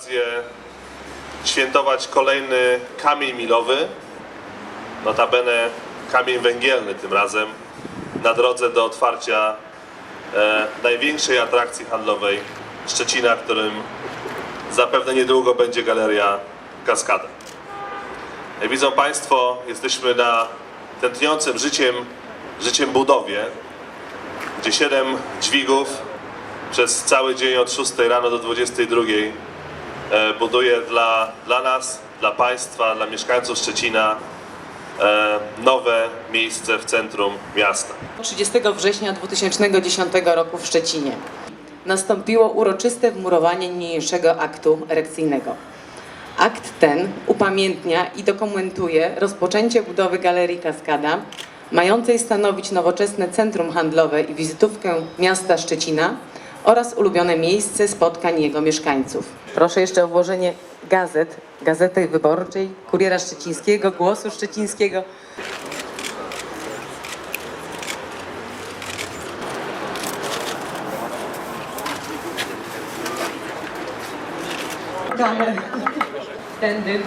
okazję świętować kolejny kamień milowy, notabene kamień węgielny tym razem, na drodze do otwarcia e, największej atrakcji handlowej Szczecina, którym zapewne niedługo będzie galeria Kaskada. Jak widzą Państwo, jesteśmy na tętniącym życiem, życiem budowie, gdzie siedem dźwigów przez cały dzień od 6 rano do 22 e, buduje dla, dla nas, dla Państwa, dla mieszkańców Szczecina e, nowe miejsce w centrum miasta. 30 września 2010 roku w Szczecinie nastąpiło uroczyste wmurowanie niniejszego aktu erekcyjnego. Akt ten upamiętnia i dokumentuje rozpoczęcie budowy Galerii Kaskada, mającej stanowić nowoczesne centrum handlowe i wizytówkę miasta Szczecina oraz ulubione miejsce spotkań jego mieszkańców. Proszę jeszcze o włożenie gazet, Gazety Wyborczej, Kuriera Szczecińskiego, Głosu Szczecińskiego, Tędy.